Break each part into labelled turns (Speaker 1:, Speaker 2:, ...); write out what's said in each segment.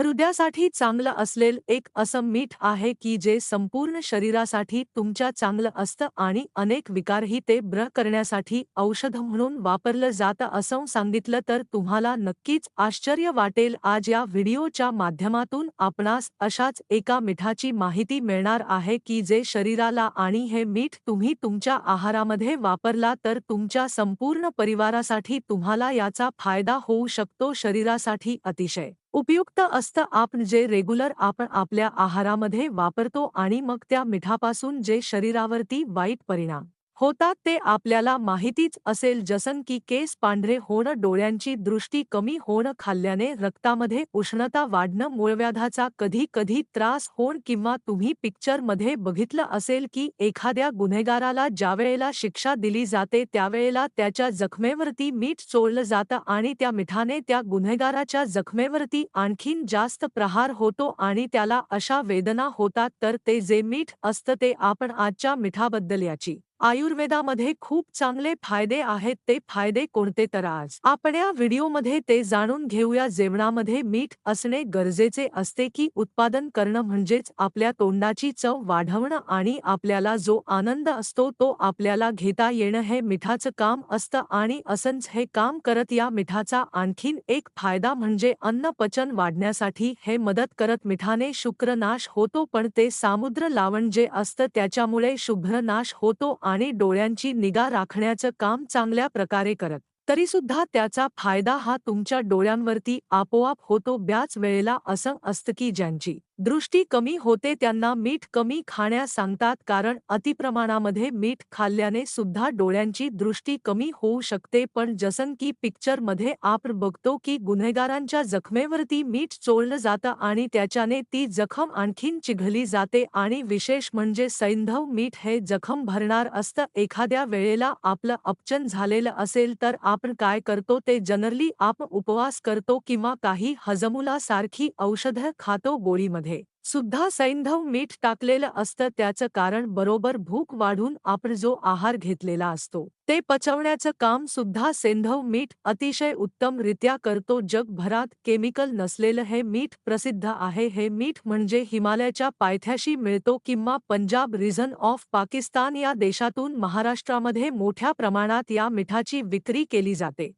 Speaker 1: हृदयासाठी चांगलं असलेल एक असं मीठ आहे की जे संपूर्ण शरीरासाठी तुमच्या चांगलं असतं आणि अनेक विकारही ते ब्र करण्यासाठी औषध म्हणून वापरलं जातं असं सांगितलं तर तुम्हाला नक्कीच आश्चर्य वाटेल. आज या व्हिडिओच्या माध्यमातून आपणास अशाच एका मिठाची माहिती मिळणार आहे की जे शरीराला आणि हे मीठ तुम्ही तुमच्या आहारामध्ये वापरला तर तुमच्या संपूर्ण परिवारासाठी तुम्हाला याचा फायदा होऊ शकतो. शरीरासाठी अतिशय उपयुक्त असतं आपण जे रेग्युलर आपण आपल्या आहारामध्ये वापरतो आणि मग त्या मिठापासून जे शरीरावरती वाईट परिणाम. होतात ते आपल्याला माहितीच असेल जसं की केस पांढरे होणं डोळ्यांची दृष्टी कमी होणं खाल्ल्याने रक्तामध्ये उष्णता वाढणं मूळव्याधाचा कधी कधी त्रास होण किंवा तुम्ही पिक्चरमध्ये बघितलं असेल की एखाद्या गुन्हेगाराला ज्यावेळेला शिक्षा दिली जाते त्यावेळेला त्याच्या जखमेवरती मीठ चोळलं जातं आणि त्या मिठाने त्या गुन्हेगाराच्या जखमेवरती आणखीन जास्त प्रहार होतो आणि त्याला अशा वेदना होतात तर ते जे मीठ असतं ते आपण आजच्या मिठाबद्दल याची आयुर्वेदामध्ये खूप चांगले फायदे आहेत ते फायदे कोणते तर आज. आपण या व्हिडिओमध्ये ते जाणून घेऊया जेवणामध्ये मीठ असणे गरजेचे असते की उत्पादन करणं म्हणजेच आपल्या तोंडाची चव वाढवणं आणि आपल्याला जो आनंद असतो तो आपल्याला घेता येणं हे मिठाचं काम असतं आणि असंच हे काम करत या मिठाचा आणखीन एक फायदा म्हणजे अन्न पचन वाढण्यासाठी हे मदत करत मिठाने शुक्रनाश होतो पण ते सामुद्र लावण जे असतं त्याच्यामुळे शुभ्रनाश होतो आणि डोळ्यांची निगा राखण्याचं काम चांगल्या प्रकारे करत. तरीसुद्धा त्याचा फायदा हा तुमच्या डोळ्यांवरती आपोआप होतो ब्याच वेळेला असं असतं की ज्यांची दृष्टी कमी होते त्यांना मीठ कमी खाण्यास सांगतात कारण अतिप्रमाणामध्ये मीठ खाल्ल्याने सुद्धा डोळ्यांची दृष्टी कमी होऊ शकते. पण जसं की पिक्चरमध्ये आपण बघतो की गुन्हेगारांच्या जखमेवरती मीठ चोळलं जातं आणि त्याच्याने ती जखम आणखीन चिघली जाते आणि विशेष म्हणजे सैंधव मीठ हे जखम भरणार असतं. एखाद्या वेळेला आपलं अपचन झालेलं असेल तर आपण काय करतो? ते जनरली आपण उपवास करतो किंवा काही हजमुलासारखी औषधं खातो गोळीमध्ये. सुद्धा सैंधव मीठ टाकलेलं असतं त्याचं कारण बरोबर भूक वाढून आपण जो आहार घेतलेला असतो ते पचवण्याचं काम सुद्धा सेंधव मीठ अतिशय उत्तमरित्या करतो. जगभरात केमिकल नसलेलं हे मीठ प्रसिद्ध आहे. हे मीठ म्हणजे हिमालयाच्या पायथ्याशी मिळतो किंवा पंजाब रिझन ऑफ पाकिस्तान या देशातून महाराष्ट्रामध्ये मोठ्या प्रमाणात या मिठाची विक्री केली जाते.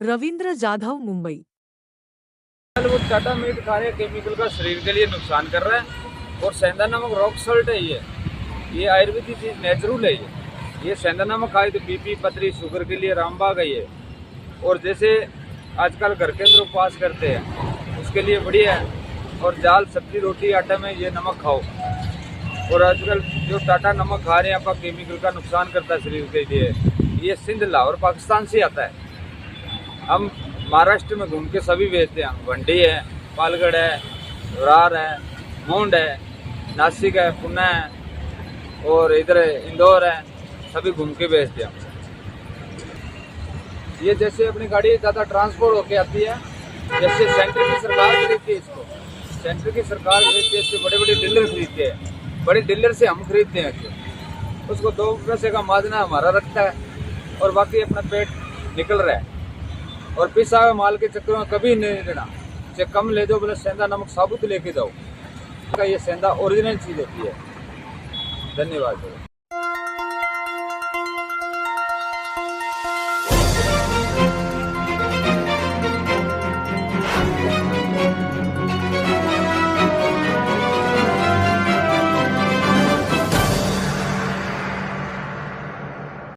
Speaker 1: रवींद्र जाधव मुंबई.
Speaker 2: वो टाटा मीट खा खाने केमिकल का शरीर के लिए नुकसान कर रहा है और सेंधा नमक रॉक सॉल्ट है ये। ये आयुर्वेदिक चीज़ नेचुरल है ये। ये सेंधा नमक खाए तो बीपी पथरी, शुगर के लिए रामबाग है ये। और जैसे आजकल घर के अंदर उपवास करते हैं, उसके लिए बढ़िया है। और दाल सब्ज़ी, रोटी, आटा में ये नमक खाओ। और आजकल जो टाटा नमक खा रहे हैं, आपका केमिकल का नुकसान करता है शरीर के लिए। ये सिंध, लाहौर, पाकिस्तान से आता है। हम महाराष्ट्र में घूम के सभी बेचते हैं भंडी है, पालगढ़ है रार है, मूंड है, नासिक है, पुणे है, और इधर इंदौर है, सभी घूम के बेचते हैं ये जैसे अपनी गाड़ी ज़्यादा ट्रांसपोर्ट होके आती है, जैसे सेंटर की सरकार खरीदती है इसको। सेंटर की सरकार खरीदती है इसके बड़े बड़े डीलर खरीदते हैं। बड़े डीलर से हम खरीदते हैं इसको। उसको दो पैसे का माजना हमारा रखता है, और बाकी अपना पेट निकल रहा है। और पिसा हुए माल के चक्कर में कभी नहीं लेना चाहे कम ले दो बोले सेंधा नमक साबुत लेके जाओ का ये सेंधा ओरिजिनल चीज़ होती है धन्यवाद